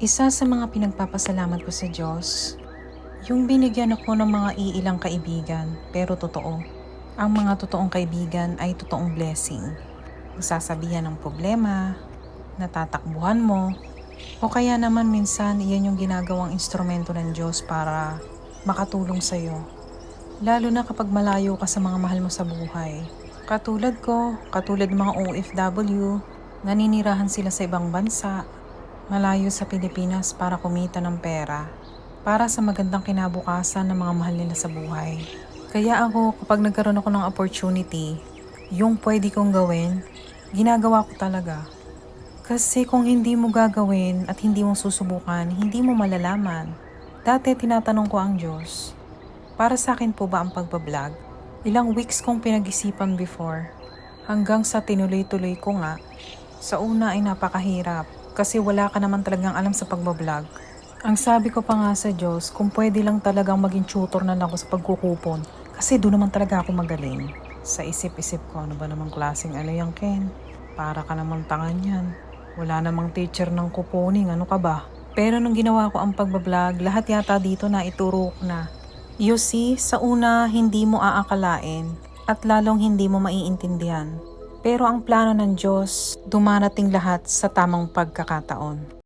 Isa sa mga pinagpapasalamat ko sa Diyos, yung binigyan ako ng mga iilang kaibigan, pero totoo. Ang mga totoong kaibigan ay totoong blessing. Magsasabihan ng problema, natatakbuhan mo, o kaya naman minsan iyan yung ginagawang instrumento ng Diyos para makatulong sa'yo. Lalo na kapag malayo ka sa mga mahal mo sa buhay. Katulad ko, katulad ng mga OFW, naninirahan sila sa ibang bansa, malayo sa Pilipinas para kumita ng pera, para sa magandang kinabukasan ng mga mahal nila sa buhay. Kaya ako, kapag nagkaroon ako ng opportunity, yung pwede kong gawin, ginagawa ko talaga. Kasi kung hindi mo gagawin at hindi mo susubukan, hindi mo malalaman. Dati tinatanong ko ang Diyos, para sa akin po ba ang pagbablog? Ilang weeks kong pinag-isipan before. Hanggang sa tinuloy-tuloy ko nga, sa una ay napakahirap kasi wala ka naman talagang alam sa pagbablog. Ang sabi ko pa nga sa Diyos, kung pwede lang talagang maging tutor na ako sa pagkukupon. Kasi doon naman talaga ako magaling. Sa isip-isip ko, ano ba namang klaseng ano yan, Ken? Para ka namang tangan yan. Wala namang teacher ng kuponing, ano ka ba? Pero nung ginawa ko ang pagbablog, lahat yata dito na ituro ko na. You see, sa una, hindi mo aakalain at lalong hindi mo maiintindihan. Pero ang plano ng Diyos, dumarating lahat sa tamang pagkakataon.